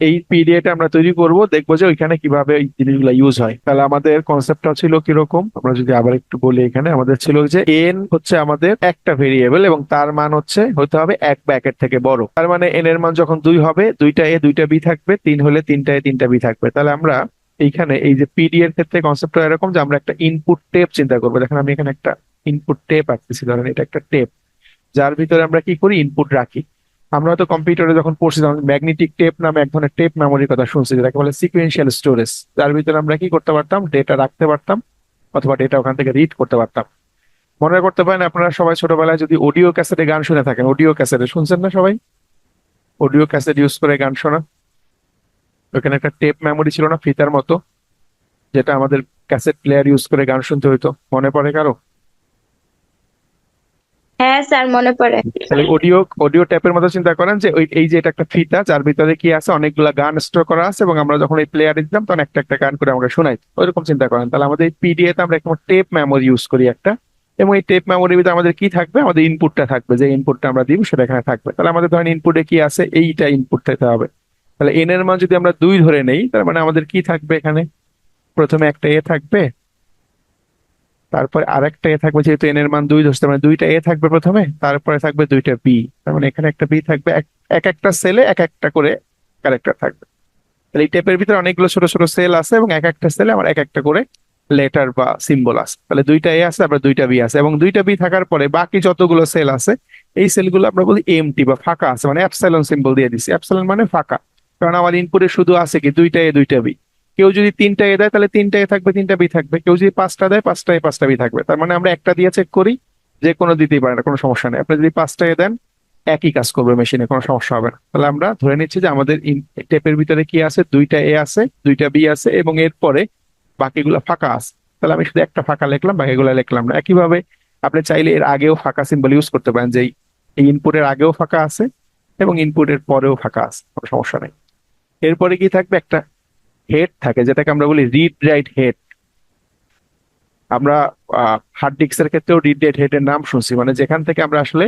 এই পিডিএটা আমরা তৈরি করব, দেখব যে ওইখানে কীভাবে এই জিনিসগুলো ইউজ হয়। তাহলে আমাদের কনসেপ্টটা ছিল কীরকম? আমরা যদি আবার একটু বলি এখানে, আমাদের ছিল যে এন হচ্ছে আমাদের একটা ভেরিয়েবল এবং তার মান হচ্ছে, হতে হবে এক বা থেকে বড়। তার মানে এন এর মান যখন দুই হবে, দুইটা এ দুইটা বি থাকবে, তিন হলে তিনটা এ তিনটা বি থাকবে। তাহলে আমরা এইখানে এই যে পিডি এর ক্ষেত্রে কনসেপ্টটা এরকম যে আমরা একটা ইনপুট টেপ চিন্তা করব। দেখেন আমি এখানে একটা ইনপুট টেপ আঁকতেছি, ধরেন এটা একটা টেপ যার ভিতরে আমরা কি করি? ইনপুট রাখি। আমরা হয়তো কম্পিউটারে যখন পড়ছি, তখন ম্যাগনেটিক টেপ নামে এক ধরনের টেপ মেমোরির কথা শুনছি, যেটাকে বলে সিকুয়েন্সিয়াল স্টোরেজ যার ভিতরে আমরা কি করতে পারতাম? ডেটা রাখতে পারতাম, অথবা ডেটা ওখান থেকে রিড করতে পারতাম। মনে করতে পারেন, আপনারা সবাই ছোটবেলায় যদি অডিও ক্যাসেটে গান শুনে থাকেন অডিও ক্যাসেটে শুনছেন না সবাই? অডিও ক্যাসেট ইউজ করে গান শোনা। ওখানে একটা টেপ মেমোরি ছিল না, ফিতার মতো, যেটা আমাদের ক্যাসেট প্লেয়ার ইউজ করে গান শুনতে হইতো। মনে পড়ে কারও? হ্যাঁ স্যার, মনে পড়ে। অডিও অডিও ট্যাপের মতো চিন্তা করেন যে এই যে এটা একটা ফিতা, যার ভিতরে কি আছে গান স্টোর করা আছে এবং আমরা যখন এই প্লেয়ারে দিতাম, তখন একটা একটা গান করে আমরা শোনাই ওইরকম চিন্তা করেন। তাহলে আমাদের পিডিএ তে আমরা একটা টেপ মেমোরি ইউজ করি একটা। এবং এই টেপ মেমোরির ভিতরে আমাদের কি থাকবে? আমাদের ইনপুটটা থাকবে। যে ইনপুটটা আমরা দিব, সেটা এখানে থাকবে। তাহলে আমাদের ধরেন ইনপুটে কি আছে? এইটা ইনপুট দিতে হবে। তাহলে এন এর মান যদি আমরা দুই ধরে নেই, তার মানে আমাদের কি থাকবে এখানে? প্রথমে একটা এ থাকবে তারপরে আরেকটা এ থাকবে যেহেতু এন এর মান দুই ধরছে মানে দুইটা এ থাকবে প্রথমে, তারপরে থাকবে দুইটা বি তার মানে এখানে একটা বি থাকবে, এক এক একটা সেলে এক একটা করে ক্যারেক্টার থাকবে। তাহলে এই টেপের ভিতরে অনেকগুলো ছোট ছোট সেল আছে এবং এক একটা সেলে আমার এক একটা করে লেটার বা সিম্বল আছে। তাহলে দুইটা এ আছে, তারপরে দুইটা বি আছে এবং দুইটা বি থাকার পরে বাকি যতগুলো সেল আছে, এই সেলগুলো আমরা বলি এমটি বা ফাঁকা আছে মানে অ্যাপসাইলন সিম্বল দিয়ে দিছি। অ্যাপসাইলন মানে ফাঁকা, কারণ আমার ইনপুটে শুধু আছে কি দুইটা এ দুইটা বি কেউ যদি তিনটা এ দেয়, তাহলে তিনটা এ থাকবে তিনটা বি থাকবে। কেউ যদি পাঁচটা দেয় পাঁচটা এ পাঁচটা বি থাকবে। তার মানে আমরা একটা দিয়ে চেক করি, যে কোনো দিতেই পারে না, কোনো সমস্যা নেই। আপনি যদি পাঁচটা এ দেন, একই কাজ করবে মেশিনে কোনো সমস্যা হবে না। তাহলে আমরা ধরে নিচ্ছি যে আমাদের টেপের ভিতরে কি আছে? দুইটা এ আছে, দুইটা বি আছে, এবং এরপরে বাকিগুলো ফাঁকা আছে। তাহলে আমি শুধু একটা ফাঁকা লিখলাম, বাকিগুলো লিখলাম না। একইভাবে আপনি চাইলে এর আগেও ফাঁকা সিম্বল ইউজ করতে পারেন যে এই ইনপুটের আগেও ফাঁকা আছে, এবং ইনপুটের পরেও ফাঁকা আছে, কোনো সমস্যা নেই। এরপরে কি থাকবে? একটা হেড থাকে, যেটাকে আমরা বলি রিড রাইট হেড আমরা হার্ড ডিস্কের ক্ষেত্রেও রিড রাইট হেড এর নাম শুনছি। মানে যেখান থেকে আমরা আসলে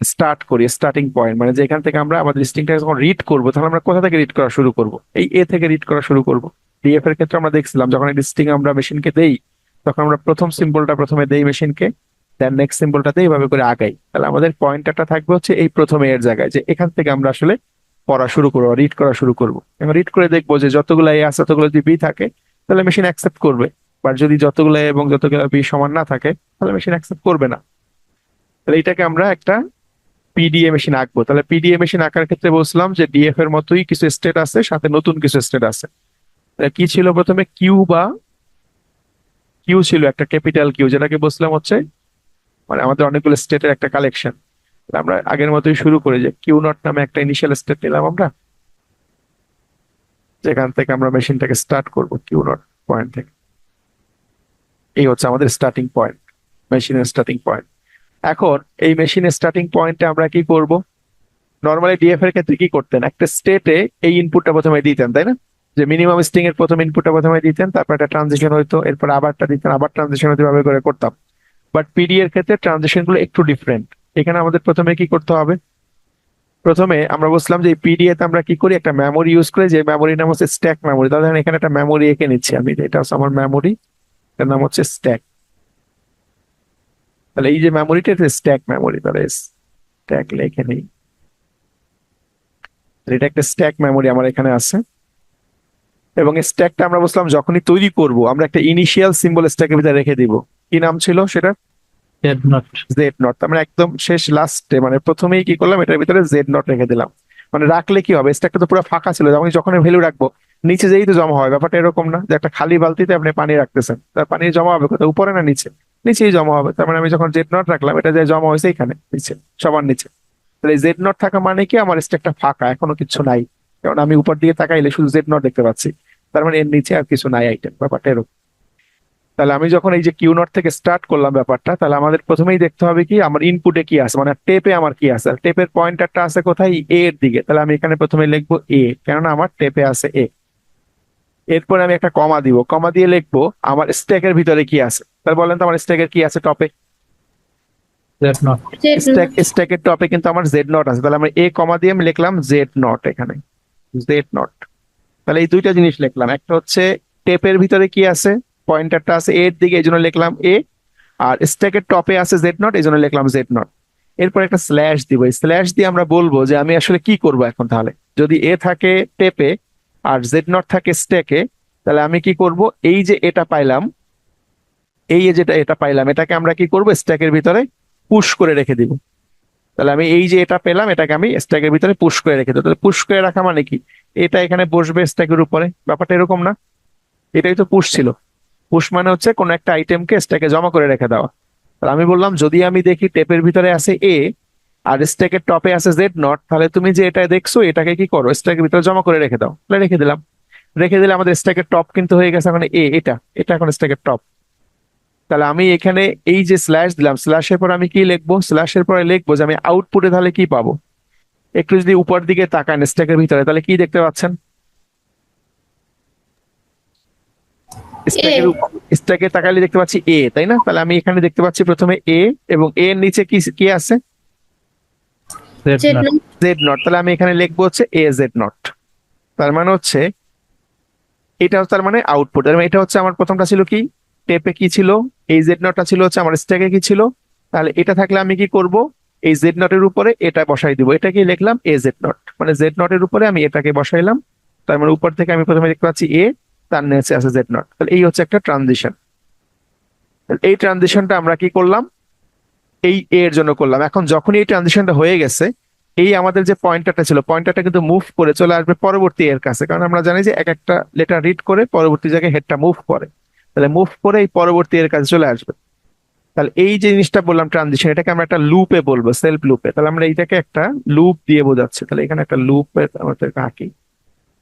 স্টার্ট করি স্টার্টিং পয়েন্ট মানে যেখান থেকে আমরা আমাদের স্ট্রিংটা যখন রিড করব, তাহলে আমরা কোথা থেকে রিড করা শুরু করব? এই এ থেকে রিড করা শুরু করব। ডিএফ এর ক্ষেত্রে আমরা দেখছিলাম, যখন এই স্ট্রিং আমরা মেশিনকে দেই, তখন আমরা প্রথম সিম্বলটা প্রথমে দেই মেশিনকে দেন নেক্সট সিম্বলটাতে এইভাবে করে আগাই। তাহলে আমাদের পয়েন্টারটা থাকবে হচ্ছে এই প্রথমে এর জায়গায়, যে এখান থেকে আমরা আসলে পড়া শুরু করব রিড করা শুরু করব। এবং রিড করে দেখব যে যতগুলো এ আছে, ততগুলো যদি বি থাকে, তাহলে মেশিন অ্যাকসেপ্ট করবে। বা যদি যতগুলো এবং যতগুলো বি সমান না থাকে, তাহলে মেশিন অ্যাকসেপ্ট করবে না। তাহলে এটাকে আমরা একটা পিডিএ মেশিন আঁকবো। তাহলে পিডিএ মেশিন আঁকার ক্ষেত্রে বলছিলাম যে ডিএফ এর মতোই কিছু স্টেট আছে, সাথে নতুন কিছু স্টেট আছে। কি ছিল প্রথমে? কিউ বা কিউ ছিল একটা ক্যাপিটাল কিউ যেটাকে বলছিলাম হচ্ছে মানে আমাদের অনেকগুলো স্টেটের একটা কালেকশন আমরা আগের মতোই শুরু করি যে কিউ নট নামে একটা ইনিশিয়াল স্টেট নিলাম আমরা। যেখান থেকে আমরা মেশিনটাকে স্টার্ট করব, কিউ নট পয়েন্ট থেকে। এই হচ্ছে আমাদের স্টার্টিং পয়েন্ট মেশিনের স্টার্টিং পয়েন্ট এখন এই মেশিনের স্টার্টিং পয়েন্টে আমরা কি করব? নর্মালি ডিএফ এর ক্ষেত্রে কি করতেন? একটা স্টেটে এই ইনপুটটা প্রথমে দিতেন, তাই না? যে মিনিমাম স্ট্রিং এর প্রথম ইনপুটটা প্রথমে দিতেন, তারপর একটা ট্রানজিশন হইতো, এরপর আবারটা দিতেন, আবার ট্রানজিশন হতে ভাবে করে করতাম। বাট পিডি এর ক্ষেত্রে ট্রানজিশনগুলো একটু ডিফারেন্ট এখানে আমাদের প্রথমে কি করতে হবে? প্রথমে আমরা বলছিলাম যে পিডিএ তে আমরা কি করি? একটা মেমোরি ইউজ করে, যে মেমোরি নাম হচ্ছে স্ট্যাক মেমোরি তাহলে এখানে একটা মেমোরি এঁকে নিচ্ছি আমি এটা হচ্ছে আমার মেমোরি এর নাম হচ্ছে স্ট্যাক তাহলে এই যে মেমোরিটা এটা স্ট্যাক মেমোরি তাহলে স্ট্যাক লিখে নেই। এটা একটা স্ট্যাক মেমোরি আমার এখানে আছে। এবং স্ট্যাকটা আমরা বলছিলাম যখনই তৈরি করব, আমরা একটা ইনিশিয়াল সিম্বল স্ট্যাকের ভিতরে রেখে দিব। কি নাম ছিল সেটা. জেড নট আমরা একদম শেষ মানে প্রথমেই কি করলাম, এটার ভিতরে জেড নট রেখে দিলাম। মানে রাখলে কি হবে? স্ট্যাকটা তো পুরো ফাঁকা ছিল যখন যখন ভ্যালু রাখব, নিচে যেই তো জমা হয়, ব্যাপারটা এরকম না যে একটা খালি বালতিতে আপনি পানি রাখতেছেন, তার পানি জমা হবে কোথাও উপরে না নিচে? নিচেই জমা হবে, তার মানে আমি যখন জেড নট রাখলাম, এটা যে জমা হয়েছে এখানে, নিচে, সবার নিচে। তাহলে জেড নট থাকা মানে কি? আমার স্ট্যাকটা ফাঁকা, এখনও কিছু নাই। কারণ আমি উপর দিকে তাকাইলে শুধু জেড নট দেখতে পাচ্ছি। তার মানে এর নিচে আর কিছু নাই আইটেম ব্যাপারটা এরকম। তাহলে আমি যখন এই যে কিউ নট থেকে স্টার্ট করলাম ব্যাপারটা তাহলে আমাদের প্রথমেই দেখতে হবে কি আমার ইনপুটে কি আছে? মানে টেপে আমার কি আছে? টেপের পয়েন্টারটা আছে কোথায়? এ এর দিকে। তাহলে আমি এখানে প্রথমে লিখব এ কেননা আমার টেপে আছে এ এরপরে আমি একটা কমা দিব। কমা দিয়ে লিখব আমার স্ট্যাকের ভিতরে কি আছে? তাহলে বলেন তো আমার স্ট্যাকের কি আছে টপে স্ট্যাকের টপে কিন্তু আমার জেড নট আছে। তাহলে আমরা এ কমা দিয়ে আমি লিখলাম জেড নট এখানে। জেড নট তাহলে এই দুইটা জিনিস লিখলাম। একটা হচ্ছে টেপের ভিতরে কি আছে? পয়েন্টারটা আছে এর দিকে এই জন্য লিখলাম এ আর স্ট্যাকের টপে আছে জেড নট এই জন্য লিখলাম জেড নট এরপর একটা স্ল্যাশ দিব। এই স্ল্যাশ দিয়ে আমরা বলব যে আমি আসলে কি করব এখন তাহলে? যদি এ থাকে টেপে আর জেড নট থাকে স্ট্যাকে তাহলে আমি কি করব? এই যে এটা পাইলাম, এই যেটা এটা পাইলাম, এটাকে আমরা কি করব? স্ট্যাকের ভিতরে পুশ করে রেখে দিব। তাহলে আমি এই যে এটা পেলাম, এটাকে আমি স্ট্যাকের ভিতরে পুশ করে রেখে দেবো। তাহলে পুশ করে রাখা মানে কি? এটা এখানে বসবে স্ট্যাকের উপরে। ব্যাপারটা এরকম না। এটাই তো পুশ ছিল। পুশ মানে হচ্ছে কোনো একটা আইটেমকে স্ট্যাকে জমা করে রেখে দেওয়া। আমি বললাম, যদি আমি দেখি টেপের ভিতরে আছে এ আর স্ট্যাকের টপে আছে জেড নট তাহলে তুমি যে এটা দেখছ, এটাকে কি করো? স্ট্যাকের ভিতরে জমা করে রেখে দাও। তাহলে রেখে দিলাম। রেখে দিলে আমাদের স্ট্যাকের টপ কিন্তু হয়ে গেছে এখন এ এটা। এটা এখন স্ট্যাকের টপ তাহলে আমি এখানে এই যে স্ল্যাশ দিলাম স্ল্যাশের পর আমি কি লিখব? স্ল্যাশের পরে লিখব যে আমি আউটপুটে তাহলে কি পাবো? একটু যদি উপর দিকে তাকান স্ট্যাকের ভিতরে, তাহলে কি দেখতে পাচ্ছেন? স্ট্যাকের স্ট্যাকে তাকালে দেখতে পাচ্ছি এ তাই না? তাহলে আমি এখানে দেখতে পাচ্ছি প্রথমে এ এবং এ এর নিচে কি কি আছে? জেড নট নট তাহলে আমি এখানে লিখব হচ্ছে এ জেড নট তার মানে হচ্ছে এটা তার মানে আউটপুট তার মানে এটা হচ্ছে আমার প্রথমটা ছিল কি? টেপে কি ছিল? এই জেড নটটা ছিল হচ্ছে আমার স্ট্যাকে কি ছিল? তাহলে এটা থাকলে আমি কি করব? এই জেড নটের উপরে এটা বসাই দিব। এটাকে লিখলাম? এ জেড নট মানে জেড নটের উপরে আমি এটাকে বসাইলাম। তার মানে উপর থেকে আমি প্রথমে দেখতে পাচ্ছি এ তার নিচে আছে জেড নট তাহলে এই হচ্ছে একটা ট্রানজিশন এই ট্রানজিশনটা আমরা কি করলাম? এই এ এর জন্য করলাম। এখন যখনই এই ট্রানজিশনটা হয়ে গেছে, এই আমাদের যে পয়েন্টারটা ছিল পয়েন্টারটা কিন্তু মুভ করে চলে আসবে পরবর্তী এর কাছে। কারণ আমরা জানি যে এক একটা লেটার রিড করে পরবর্তী জায়গায় হেডটা মুভ করে। তাহলে মুভ করে এই পরবর্তী এর কাছে চলে আসবে। তাহলে এই জিনিসটা বললাম ট্রানজিশন এটাকে আমরা একটা লুপে বলব সেলফ লুপে তাহলে আমরা এইটাকে একটা লুপ দিয়ে বোঝাচ্ছি। তাহলে এখানে একটা লুপে আমাদের আঁকি।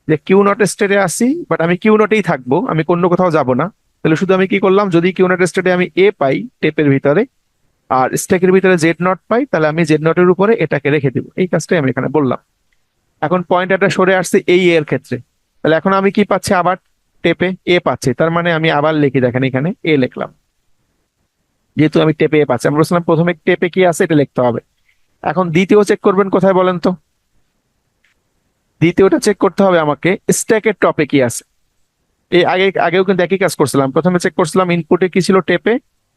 যে কিউ নট স্টেটে আসি বাট আমি কিউ নটেই থাকব, আমি অন্য কোথাও যাব না। তাহলে শুধু আমি কি করলাম, যদি কিউ নট স্টেটে আমি এ পাই টেপের ভিতরে, আর স্ট্যাকের ভিতরে জেড নট পাই, তাহলে আমি জেড নটের উপরে এটাকে রেখে দিব। এই কাজটাই আমি এখানে বললাম। এখন পয়েন্টারটা সরে আসছে এই এর ক্ষেত্রে। তাহলে এখন আমি কি পাচ্ছি আবার টেপে এ? পাচ্ছি। তার মানে আমি আবার লিখি, দেখেন এখানে এ লিখলাম। যেহেতু আমি টেপে এ পাচ্ছি। আমি বলছিলাম প্রথমে টেপে কি আছে, এটা লিখতে হবে। এখন দ্বিতীয় চেক করবেন কোথায় বলেন তো? দ্বিতীয়টা চেক করতে হবে আমাকে স্ট্যাকের টপে কি আছে। এই আগে আগেও কিন্তু একই কাজ করছিলাম। প্রথমে চেক করছিলাম ইনপুটে কি ছিল টেপে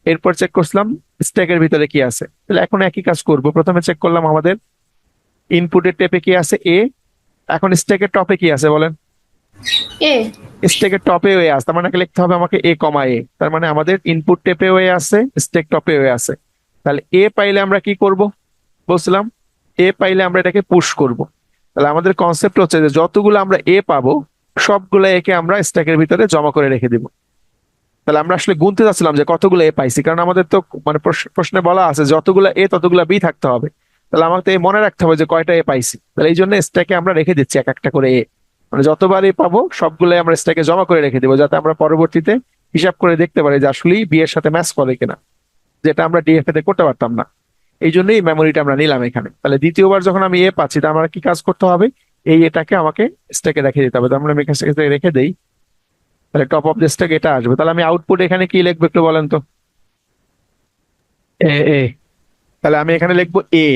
এরপর চেক করছিলাম স্ট্যাকের ভিতরে কি আছে। তাহলে এখন একই কাজ করব। প্রথমে চেক করলাম আমাদের ইনপুটের টেপে কি আছে? এ এখন স্ট্যাকের টপে কি আছে বলেন। এ স্ট্যাকের টপে হয়ে আছে তার মানে লিখতে হবে আমাকে এ কমা এ তার মানে আমাদের ইনপুট টেপে হয়ে আছে স্ট্যাক টপে হয়ে আছে। তাহলে এ পাইলে আমরা কি করব? বলছিলাম এ পাইলে আমরা এটাকে পুশ করব। তাহলে আমাদের কনসেপ্ট হচ্ছে যে যতগুলো আমরা এ পাবো, সবগুলো একে আমরা স্ট্যাকের ভিতরে জমা করে রেখে দিব। তাহলে আমরা আসলে গুনতে যাচ্ছিলাম যে কতগুলো এ পাইছি, কারণ আমাদের তো মানে প্রশ্ন- বলা আছে যতগুলো এ ততগুলো বি থাকতে হবে। তাহলে আমাকে এই মনে রাখতে হবে যে কয়টা এ পাইছি। তাহলে এই জন্য স্ট্যাকে আমরা রেখে দিচ্ছি এক একটা করে এ মানে যতবার এ পাবো, সবগুলো আমরা স্ট্যাকে জমা করে রেখে দিব, যাতে আমরা পরবর্তীতে হিসাব করে দেখতে পারি যে আসলেই বি এর সাথে ম্যাচ করে কিনা, যেটা আমরা ডিএফএ তে করতে পারতাম না। এই জন্যই মেমোরিটা আমরা নিলাম এখানে। তাহলে দ্বিতীয়বার যখন আমি এ পাচ্ছি তা আমার কি কাজ করতে হবে? এই এটাকে আমাকে স্ট্যাকে রেখে দিতে হবে। তো আমরা এখান থেকে রেখে দেই। তাহলে টপ অফ দ্য স্ট্যাক এটা আসবে। তাহলে আমি আউটপুট এখানে কি লিখব একটু বলেন তো? এ এ তাহলে আমি এখানে লিখব এ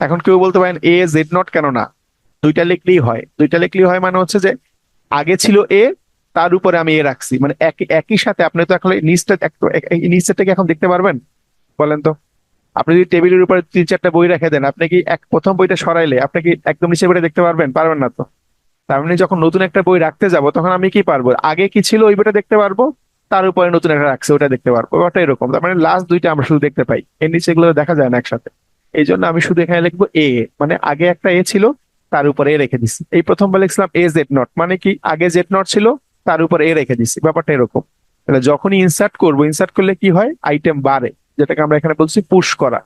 এখন কেউ বলতে পারেন এ জেড নট কেন না? দুইটা লিখলেই হয়। দুইটা লিখলেই হয় মানে হচ্ছে যে আগে ছিল এ তার উপরে আমি এ রাখছি। মানে একই একই সাথে আপনি তো এখন নিচটা এই নিচটা কি এখন দেখতে পারবেন? বলেন তো। আপনি যদি টেবিলের উপরে তিন চারটা বই রেখে দেন, আপনি কি এক প্রথম বইটা সরাইলে আপনি কি একদম নিচে বইটা দেখতে পারবেন? পারবেন না তো। তার যখন নতুন একটা বই রাখতে যাব, তখন আমি কি পারব? আগে কি ছিল ওই বইটা দেখতে পারব? তার উপরে নতুন একটা রাখছে ওটা দেখতে পারব। ওটা এরকম। তার মানে লাস্ট দুইটা আমরা শুধু দেখতে পাই। এর নিচে এগুলো দেখা যায় না একসাথে। এই জন্য আমি শুধু এখানে লিখব এ মানে আগে একটা এ ছিল, তার উপরে এ রেখে দিছি। এই প্রথমবার লিখছিলাম এ জেড নট মানে কি আগে জেড নট ছিল, তার উপরে এ রেখে দিছি। ব্যাপারটা এরকম। তাহলে যখনই ইনসার্ট করব ইনসার্ট করলে কি হয়? আইটেম বাড়ে যেটাকে আমরা এখানে বলছি পুশ করা।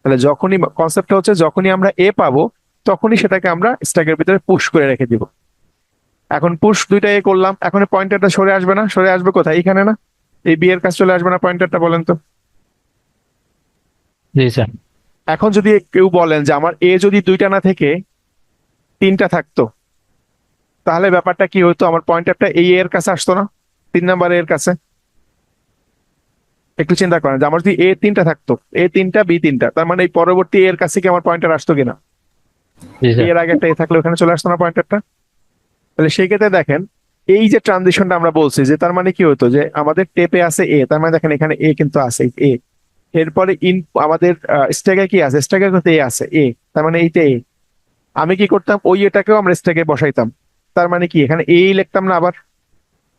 তাহলে যখনই কনসেপ্টটা হচ্ছে যখনই আমরা এ পাবো তখনই সেটাকে আমরা স্ট্যাকের ভিতরে পুশ করে রেখে দিব। এখন পুশ দুইটা এ করলাম এখন পয়েন্টারটা সরে আসবে না? সরে আসবে কোথায়? এখানে না? এই বি এর কাছে চলে আসবে না পয়েন্টারটা বলেন তো? জি স্যার। এখন যদি কেউ বলেন যে আমার এ যদি দুইটা না থেকে তিনটা থাকতো তাহলে ব্যাপারটা কি হতো? আমার পয়েন্টারটা এই এর কাছে আসতো না? তিন নাম্বার এর কাছে? একটু চিন্তা করেন যে আমার যদি এ তিনটা থাকতো এ তিনটা বি তিনটা তার মানে এই পরবর্তী এর কাছে কি আমার পয়েন্টার আসতো কিনা? এর আগে একটা এ থাকলে ওখানে চলে আসতো না পয়েন্টারটা তাহলে সেই ক্ষেত্রে দেখেন এই যে ট্রানজিশনটা আমরা বলছি যে তার মানে কি হতো? যে আমাদের টেপে আছে এ তার মানে দেখেন এখানে এ কিন্তু আছে এ এরপরে ইন আমাদের স্ট্যাকে কি আছে? স্ট্যাকে কিন্তু এ আছে এ তার মানে এইটা এ আমি কি করতাম? ওই এটাকেও আমরা স্ট্যাকে বসাইতাম। তার মানে কি? এখানে এই লিখতাম না আবার?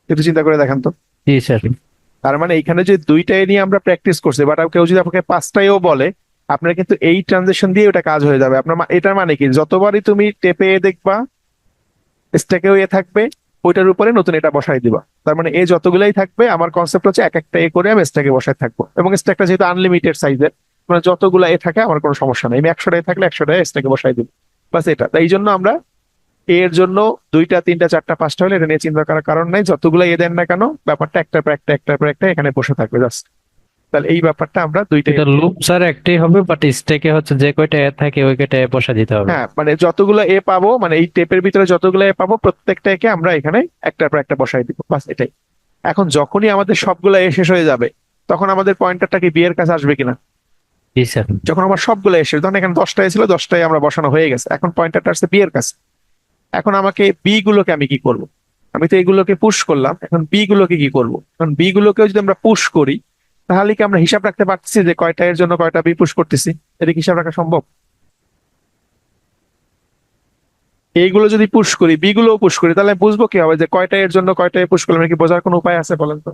একটু চিন্তা করে দেখেন তো। জি স্যার। তার মানে এখানে যে দুইটা এ নিয়ে আমরা প্র্যাকটিস করছি বাট কেউ যদি আপনাকে পাঁচটাইও বলে, আপনার কিন্তু এই ট্রানজেকশন দিয়ে ওটা কাজ হয়ে যাবে। আপনার এটার মানে কি? যতবারই তুমি টেপে এ দেখবা স্ট্যাকেও এ থাকবে, ওইটার উপরে নতুন এটা বসাই দিবা। তার মানে এ যতগুলাই থাকবে, আমার কনসেপ্ট হচ্ছে এক একটা এ করে আমি স্ট্যাকে বসাই থাকব। এবং স্ট্যাকটা যেহেতু আনলিমিটেড সাইজের মানে যতগুলা এ থাকে, আমার কোনো সমস্যা নেই। আমি একশোটা এ থাকলে একশোটা স্ট্যাকে বসাই দিব। বাস এটা। তাই জন্য আমরা এর জন্য দুইটা তিনটা চারটা পাঁচটা হলে এটা নিয়ে চিন্তা করার কারণ নাই। যতগুলো এ দেন না কেন ব্যাপারটা একটার পর একটা একটার পর একটা এখানে বসে থাকবে জাস্ট। তাহলে এই ব্যাপারটা আমরা দুইটা এটা লুপ স্যার একটাই হবে বাট স্টেকে হচ্ছে যে কয়টা এ থাকে ওই কয়টা এ বসা দিতে হবে। হ্যাঁ মানে যতগুলো এ পাবো মানে এই টেপের ভিতরে যতগুলো এ পাবো প্রত্যেকটাকে আমরা এখানে একটার পর একটা বসাই দিব বাস এটাই। এখন যখনই আমাদের সবগুলো এ শেষ হয়ে যাবে তখন আমাদের পয়েন্টারটা কি বিয়ের কাছে আসবে কিনা? জি স্যার যখন আমার সবগুলো এসে ধরুন এখানে দশটায় ছিল দশটায় আমরা বসানো হয়ে গেছে এখন পয়েন্টারটা আসছে বি এর কাছে। এখন আমাকে বি গুলোকে আমি কি করব? আমি তো এগুলোকে পুশ করলাম এখন বি গুলোকে কি করব? এখন বি গুলোকেও যদি আমরা পুশ করি তাহলে কি আমরা হিসাব রাখতে পারতেছি যে কয়টা এর জন্য কয়টা বি পুশ করতেছি? এটা কি হিসাব রাখা সম্ভব? এইগুলো যদি পুশ করি বি গুলোও পুশ করি তাহলে বুঝব কি হবে যে কয়টা এর জন্য কয়টা পুশ করলাম কি বোঝার কোনো উপায় আছে বলেন তো?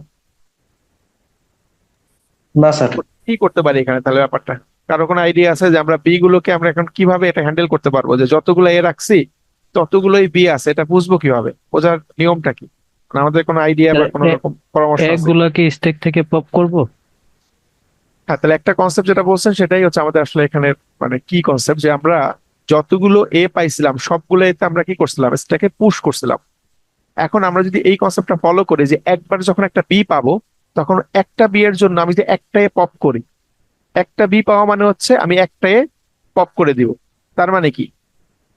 না স্যার। কি করতে পারি এখানে তাহলে ব্যাপারটা? কারও কোনো আইডিয়া আছে যে আমরা বি গুলোকে আমরা এখন কীভাবে এটা হ্যান্ডেল করতে পারব? যে যতগুলো এ রাখছি ততগুলোই বিয়ে আছে এটা বুঝব কীভাবে? বোঝার নিয়মটা কি? মানে আমাদের কোনো আইডিয়া বা কোনো রকম পরামর্শ আছে? এগুলো কি স্টেক থেকে পপ করব? হ্যাঁ তাহলে একটা কনসেপ্ট যেটা বলছেন সেটাই হচ্ছে আমাদের আসলে এখানে মানে কি কনসেপ্ট যে আমরা যতগুলো এ পাইছিলাম সবগুলো এতে আমরা কি করছিলাম? সেটাকে পুশ করছিলাম। এখন আমরা যদি এই কনসেপ্টটা ফলো করি যে একবার যখন একটা বি পাবো তখন একটা বি এর জন্য আমি যদি একটা এ পপ করি একটা বি পাওয়া মানে হচ্ছে আমি একটা এ পপ করে দিব। তার মানে কি?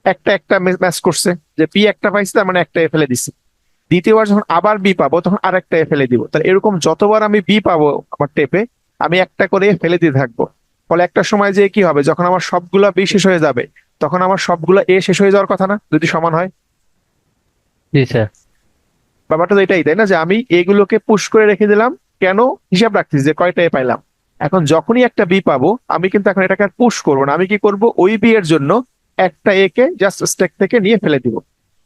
একটা একটা ম্যাচ করছে যে পি একটা পাইছি তার মানে একটা এ ফেলে দিছি। দ্বিতীয়বার যখন আবার বি পাবো তখন আর একটা এ ফেলে দিব। তাহলে এরকম যতবার আমি বি পাবো আমার টেপে আমি একটা করে ফেলে দিয়ে থাকব। ফলে একটা সময় যে কি হবে যখন আমার সবগুলা বি শেষ হয়ে যাবে তখন আমার সবগুলা এ শেষ হয়ে যাওয়ার কথা না যদি সমান হয়? জি স্যার। ব্যাপারটা তো এটাই তাই না? যে আমি এগুলোকে পুশ করে রেখে দিলাম কেন হিসাব রাখতেছি যে কয়টা এ পাইলাম? এখন যখনই একটা বি পাবো আমি কিন্তু এখন এটাকে আর পুশ করব না। আমি কি করব? ওই বি এর জন্য একটা এ কে জাস্ট স্টেক থেকে নিয়ে ফেলে দিব।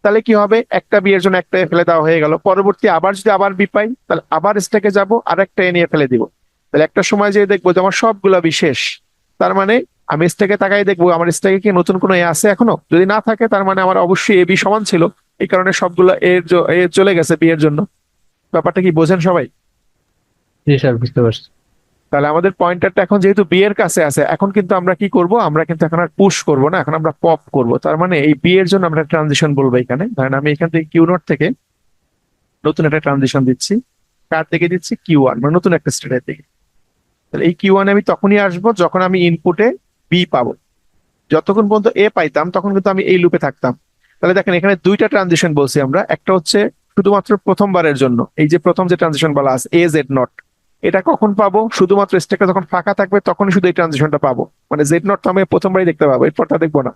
তাহলে কি হবে? একটা বি এর জন্য একটা এ ফেলে দেওয়া হয়ে গেল। পরবর্তী আবার যদি আবার বি পাই, তাহলে আবার স্টেকে যাব, আর একটা এ নিয়ে ফেলে দিব। তাহলে একটা সময় যে দেখব যে আমার সবগুলা বিশেষ তার মানে আমি স্টেকে তাকাই দেখব, আমার স্টেকে কি নতুন কোনো এ আছে এখনও? যদি না থাকে, তার মানে আমার অবশ্যই এ বি সমান ছিল। এই কারণে সবগুলো এর চলে গেছে বি এর জন্য। ব্যাপারটা কি বোঝেন সবাই? জি স্যার, বুঝতে পারছি। তাহলে আমাদের পয়েন্টারটা এখন যেহেতু বি এর কাছে আছে, এখন কিন্তু আমরা কি করব? আমরা কিন্তু এখন আর পুশ করব না, এখন আমরা পপ করব। তার মানে এই বি এর জন্য আমরা ট্রানজিশন বলব এখানে। ধরেন আমি এখান থেকে কিউ নোট থেকে নতুন একটা ট্রানজিশন দিচ্ছি। কার থেকে দিচ্ছি কিউ ওয়ান মানে নতুন একটা স্টেটের দিকে। তাহলে এই কিউ ওয়ানে আমি তখনই আসব যখন আমি ইনপুটে বি পাবো। যতক্ষণ পর্যন্ত এ পাইতাম, তখন কিন্তু আমি এই লুপে থাকতাম। তাহলে দেখেন, এখানে দুইটা ট্রানজিশন বলছি আমরা। একটা হচ্ছে শুধুমাত্র প্রথমবারের জন্য। এই যে প্রথম যে ট্রানজিশন বলা আছে এ জেড নট এটা কখন পাবো? শুধুমাত্র স্টেকটা যখন ফাঁকা থাকবে, তখনই শুধু এই ট্রানজিশনটা পাবো। মানে জেড নট তো আমি প্রথমবারই দেখতে পাবো এরপরটা দেখব না।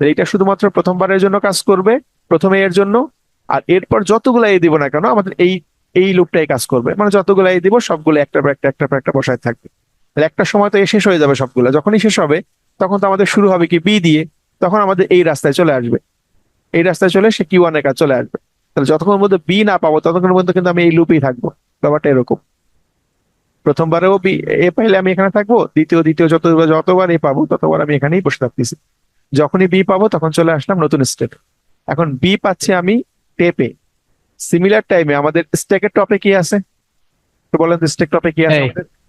এটা শুধুমাত্র প্রথমবারের জন্য কাজ করবে, প্রথমে এর জন্য, আর এরপর যতগুলো এই দিব না কেন, আমাদের এই এই লুপটাই কাজ করবে। মানে যতগুলো এই দিব, সবগুলো একটা পর একটা একটা পর একটা বসায় থাকবে। তাহলে একটা সময় তো এ শেষ হয়ে যাবে সবগুলো। যখনই শেষ হবে, তখন তো আমাদের শুরু হবে কি বি দিয়ে, তখন আমাদের এই রাস্তায় চলে আসবে। এই রাস্তায় চলে সে কিউ ওয়ানের কাজ চলে আসবে। তাহলে যতক্ষণ মধ্যে বি না পাবো, ততক্ষণ পর্যন্ত কিন্তু আমি এই লুপেই থাকব। ব্যাপারটা এরকম। প্রথমবারেও এ পাইলে আমি এখানে থাকব দ্বিতীয় দ্বিতীয় যত যতবার এ পাবো ততবার আমি এখানেই বসে থাকতেছি। যখনই বি পাবো তখন চলে আসলাম নতুন স্টেপ এখন বি পাচ্ছি আমি টেপে সিমিলার টাইমে আমাদের স্টেকের টপে কি আছে? তো বলেন তো স্টেক টপে কি আছে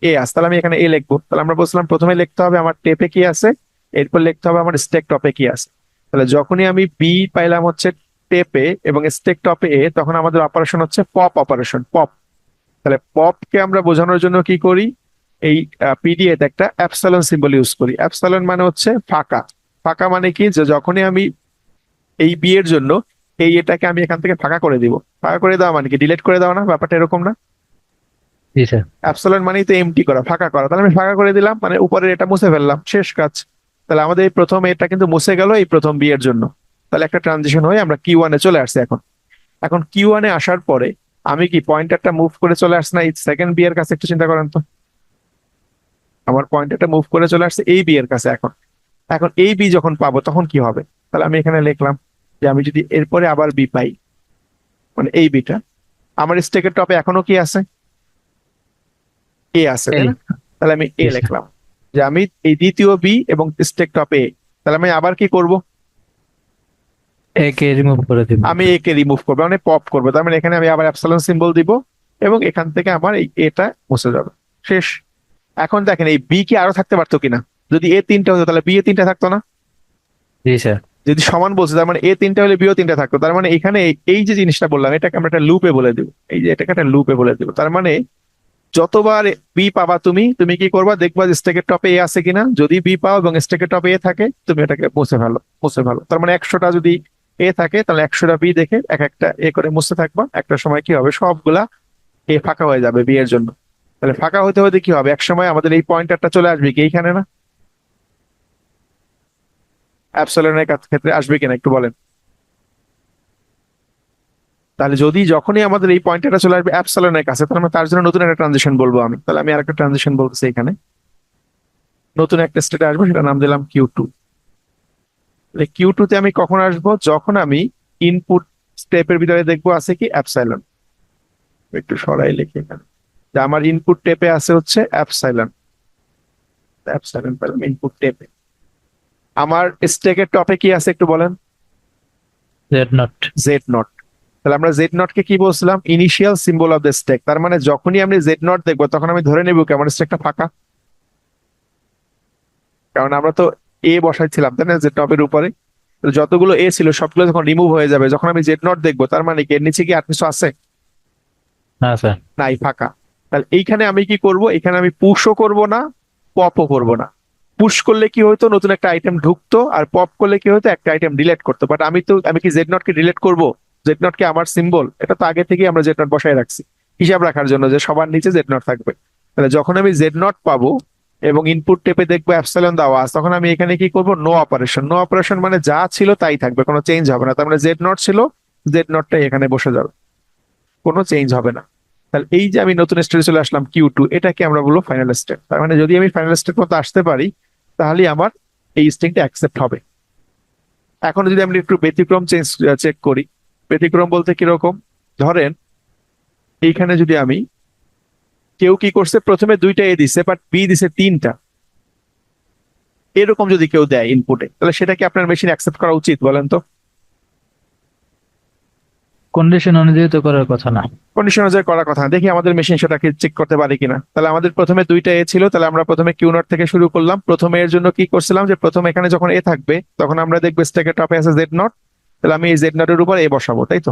এ আছে তাহলে আমি এখানে এ লিখব। তাহলে আমরা বলছিলাম প্রথমে লিখতে হবে আমার টেপে কি আছে এরপর লিখতে হবে আমার স্টেক টপে কি আছে। তাহলে যখনই আমি বি পাইলাম হচ্ছে টেপে এবং স্টেক টপে এ তখন আমাদের অপারেশন হচ্ছে পপ অপারেশন পপ তাহলে পপকে আমরা বোঝানোর জন্য কি করি? এই পিডিএ তে একটা অ্যাপসালন সিম্বল ইউজ করি। অ্যাপসালন মানে হচ্ছে ফাঁকা। ফাঁকা মানে কি? যে যখনই আমি এই বি এর জন্য এই এটাকে আমি এখান থেকে ফাঁকা করে দিব। ফাঁকা করে দেওয়া মানে কি? ডিলিট করে দেওয়া না? ব্যাপারটা এরকম না? জি স্যার। অ্যাপসালন মানেই তো এমটি করা ফাঁকা করা। তাহলে আমি ফাঁকা করে দিলাম মানে উপরের এটা মুছে ফেললাম শেষ কাজ। তাহলে আমাদের এই প্রথম এটা কিন্তু মুছে গেল এই প্রথম বি এর জন্য। তাহলে একটা ট্রানজিশন হয়ে আমরা কিউ ওয়ানে চলে আসছি এখন। এখন কিউ ওয়ানে আসার পরে আমি কি পয়েন্টারটা মুভ করে চলে আসছে না এই সেকেন্ড বিয়ের কাছে একটু চিন্তা করেন তো? আমার পয়েন্টারটা মুভ করে চলে আসছে এই বিয়ের কাছে এখন। এখন এই বি যখন পাবো তখন কি হবে? তাহলে আমি এখানে লিখলাম যে আমি যদি এরপরে আবার বি পাই মানে এই বিটা আমার স্টেকের টপে এখনও কি আছে? এ আছে তাহলে আমি এ লিখলাম যে আমি এই দ্বিতীয় বি এবং স্টেক টপে এ তাহলে আমি আবার কি করব? একে রিমুভ করে দিব। আমি একে রিমুভ করব মানে পপ করব। তার মানে এখানে আমি আবার অ্যাপসালন সিম্বল দিব এবং এখান থেকে আমার এই এটা মুছে যাবে। শেষ। এখন দেখেন এই বি কি আরও থাকতে পারতো কিনা? যদি এ তিনটা হতো তাহলে বি এ তিনটা থাকতো না? জি স্যার। যদি সমান বলছে তার মানে এ তিনটা হলে বিও তিনটা থাকতো। তার মানে এখানে এই- এই যে জিনিসটা বললাম এটাকে আমরা একটা লুপে বলে দিব। এই যে এটাকে একটা লুপে বলে দিব। তার মানে যতবার বি পাবা তুমি তুমি কি করবা? দেখবা যে স্টেকের টপে এ আছে কিনা। যদি বি পাও এবং স্টেকের টপে এ থাকে তুমি এটাকে মুছে ফেলো মুছে ফেলো। তার মানে একশোটা যদি এ থাকে, তাহলে একশোটা বি দেখে এক একটা এ করে মুছতে থাকবা। একটা সময় কি হবে? সবগুলা এ ফাঁকা হয়ে যাবে বি এর জন্য। তাহলে ফাঁকা হতে হতে কি হবে? এক সময় আমাদের এই পয়েন্টারটা চলে আসবে কি এইখানে না? অ্যাপসলনের ক্ষেত্রে আসবে কিনা একটু বলেন। তাহলে যদি যখনই আমাদের এই পয়েন্টটা চলে আসবে অ্যাপসলনের কাছে, তাহলে আমরা তার জন্য নতুন একটা ট্রানজিশন বলব আমি। তাহলে আমি আরেকটা ট্রানজিশন বলতেছি এখানে। নতুন একটা স্টেটে আসব সেটা নাম দিলাম কিউ টু কিউ টু তে আমি কখন আসব? যখন আমি ইনপুট স্টেপের ভিতরে দেখব আছে কি অ্যাপসাইলন একটু সরাই লিখে এখানে। যে আমার ইনপুট টেপে আছে হচ্ছে অ্যাপসাইলন অ্যাপসাইলন পেলাম ইনপুট টেপে আমার স্টেকের টপে কি আছে একটু বলেন? জেড নট জেড নট তাহলে আমরা জেড নট কে কি বলছিলাম? Initial symbol of the stack তার মানে যখনই আমি জেড নট দেখব তখন আমি ধরে নেব কি আমার স্টেকটা ফাঁকা? কারণ আমরা তো এ বসাইছিলাম তাই না? জেড টপের উপরে। যতগুলো এ ছিল সবগুলো যখন রিমুভ হয়ে যাবে যখন আমি জেড নট দেখব তার মানে কি? এর নিচে কি আর কিছু আছে? না স্যার নাই ফাঁকা। তাহলে এইখানে আমি কি করব? এখানে আমি পুশও করব না পপও করব না। পুশ করলে কি হতো? নতুন একটা আইটেম ঢুকতো আর পপ করলে কি হতো? একটা আইটেম ডিলিট করতো। বাট আমি তো আমি কি জেড নট কে ডিলিট করব? জেড নট কে আমার সিম্বল এটা তো আগে থেকেই আমরা জেড নট বসায় রাখছি। হিসাব রাখার জন্য যে সবার নিচে জেড নট থাকবে। তাহলে যখন আমি জেড নট পাবো এবং ইনপুট টেপে দেখব অ্যাপসাইলন দেওয়া আছে, তখন আমি এখানে কি করব? নো অপারেশন নো অপারেশন মানে যা ছিল তাই থাকবে, কোনো চেঞ্জ হবে না। তার মানে জেড নট ছিল জেড নটটাই এখানে বসে যাবে। কোনো চেঞ্জ হবে না। তাহলে এই যে আমি নতুন স্টেজে চলে আসলাম কিউ টু এটাকে আমরা বলব ফাইনাল স্টেপ তার মানে যদি আমি ফাইনাল স্টেপ মতো আসতে পারি, তাহলে আমার এই স্টেপটা অ্যাকসেপ্ট হবে। এখন যদি আমি একটু ব্যতিক্রম চেঞ্জ চেক করি, ব্যতিক্রম বলতে কীরকম? ধরেন, এইখানে যদি আমি কেউ কি করছে? প্রথমে দুইটা এ দিছে বাট বি দিছে তিনটা। এরকম যদি কেউ দেয় ইনপুটে তাহলে সেটা কি আপনার মেশিন অ্যাকসেপ্ট করা উচিত বলেন তো? কন্ডিশন অনুযায়ী তো করার কথা না। কন্ডিশন অনুযায়ী করার কথা। দেখি আমাদের মেশিন সেটাকে চেক করতে পারে কিনা। তাহলে আমাদের প্রথমে দুইটা এ ছিল তাহলে আমরা প্রথমে কিউ নট থেকে শুরু করলাম। প্রথমে এর জন্য কি করছিলাম যে প্রথমে এখানে যখন এ থাকবে তখন আমরা দেখব স্টেকের টপে আছে জেড নট তাহলে আমি এই জেড নটের উপর এ বসাবো তাই তো?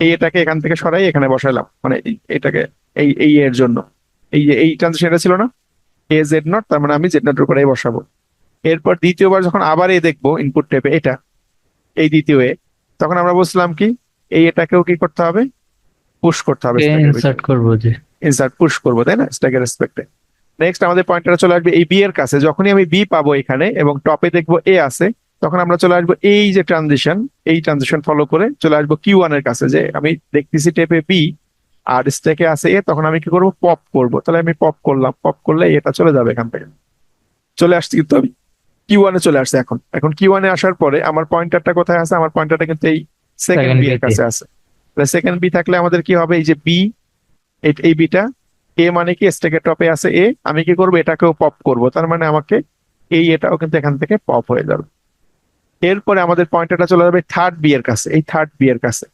এই এটাকে এখান থেকে সরাই এখানে বসাইলাম। মানে এটাকে এই এই এর জন্য। এই যে এই ট্রানজিশনটা ছিল না? এ জেড নট তার মানে আমি জেড নটের উপর বসাবো। এরপর দ্বিতীয়বার যখন আবার এ দেখব ইনপুট টেপে এটা এই দ্বিতীয় এ তখন আমরা বলছিলাম কি এই এটাকেও কি করতে হবে? পুশ করতে হবে ইনসার্ট করব যে? ইনসার্ট পুশ করব তাই না? স্ট্যাকের রেসপেক্টে নেক্সট আমাদের পয়েন্টারটা চলে আসবে এই বি এর কাছে। যখনই আমি বি পাবো এখানে এবং টপে দেখব এ আছে তখন আমরা চলে আসব এই যে ট্রানজিশন এই ট্রানজিশন ফলো করে চলে আসব কিউ ওয়ানের কাছে যে আমি দেখতেছি টেপে বি আর স্ট্যাকে আছে এ তখন আমি কি করব? পপ করব। তাহলে আমি পপ করলাম। পপ করলে এটা চলে যাবে এখান থেকে। চলে আসছি কিন্তু আমি। কিউ ওয়ানে চলে আসছে এখন। এখন কিউ ওয়ানে আসার পরে আমার পয়েন্টারটা কোথায় আছে? আমার পয়েন্টারটা কিন্তু এই সেকেন্ড বি এর কাছে আছে। তাহলে সেকেন্ড বি থাকলে আমাদের কি হবে? এই যে বি এই বিটা এ মানে কি? স্টেকের টপে আছে এ আমি কি করব? এটাকেও পপ করব। তার মানে আমাকে এই এটাও কিন্তু এখান থেকে পপ হয়ে যাবে। এরপরে আমাদের পয়েন্টারটা চলে যাবে থার্ড বি এর কাছে এই থার্ড বি এর কাছে।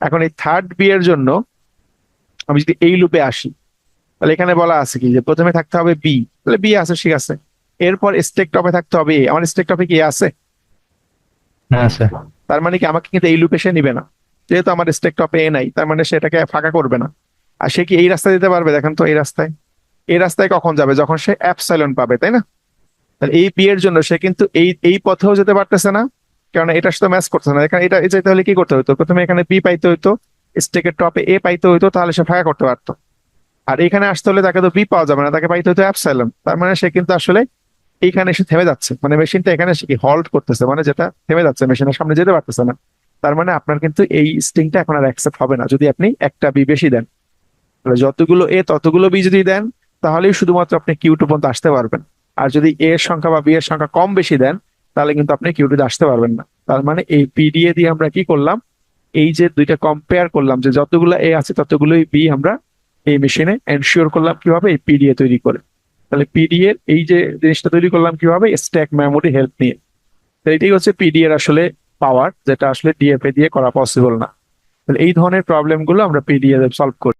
এখন এই থার্ড বি এর জন্য আমি যদি এই লুপে আসি তাহলে এখানে বলা আছে কি যে প্রথমে থাকতে হবে বি তাহলে বি আছে ঠিক আছে। এরপর স্টেক টপে থাকতে হবে এ আমার স্টেক টপে কি আছে? না স্যার তার মানে কি আমাকে কিন্তু এই লুপে সে নিবে না। যেহেতু আমার স্টেক টপে এ নাই তার মানে সেটাকে ফাঁকা করবে না। আর সে কি এই রাস্তা দিতে পারবে? দেখেন তো এই রাস্তায়। এই রাস্তায় কখন যাবে? যখন সে অ্যাপসাইলন পাবে তাই না? তাহলে এই পি এর জন্য সে কিন্তু এই এই পথেও যেতে পারতেছে না কারণ এটার সাথে ম্যাচ করতেছে না। এখানে এটা এই তাহলে কি করতে হতো প্রথমে এখানে বি পাইতে হইতো স্টেকের টপে এ পাইতে হইতো, তাহলে সে ফাঁকা করতে পারতো। আর এখানে আসতে হলে তাকে তো বি পাওয়া যাবে না, তাকে পাইতে হতো অ্যাপসাইলন তার মানে সে কিন্তু আসলে এইখানে এসে থেমে যাচ্ছে। মানে মেশিনটা এখানে এসে কি হল্ট করতেছে? মানে যেটা থেমে যাচ্ছে মেশিনের সামনে যেতে পারতেছে না। তার মানে আপনার কিন্তু এই স্ট্রিংটা এখন আর অ্যাকসেপ্ট হবে না, যদি আপনি একটা বি বেশি দেন। যতগুলো এ ততগুলো বি যদি দেন, তাহলেই শুধুমাত্র আপনি কিউ টু পর্যন্ত আসতে পারবেন। আর যদি এ এর সংখ্যা বা বি এর সংখ্যা কম বেশি দেন, তাহলে কিন্তু আপনি কিউ টুতে আসতে পারবেন না। তার মানে এই পিডিএ দিয়ে আমরা কি করলাম? এই যে দুইটা কম্পেয়ার করলাম, যে যতগুলো এ আছে ততগুলোই বি আমরা এই মেশিনে এনশিওর করলাম কীভাবে এই পিডিএ তৈরি করে। তাহলে পিডিএ এই যে জিনিসটা তৈরি করলাম কীভাবে? স্ট্যাক মেমোরি হেল্প নিয়ে। তো এটাই হচ্ছে পিডি এর আসলে পাওয়ার যেটা আসলে ডিএফএ দিয়ে করা পসিবল না। তাহলে এই ধরনের প্রবলেমগুলো আমরা পিডিএ সলভ করি।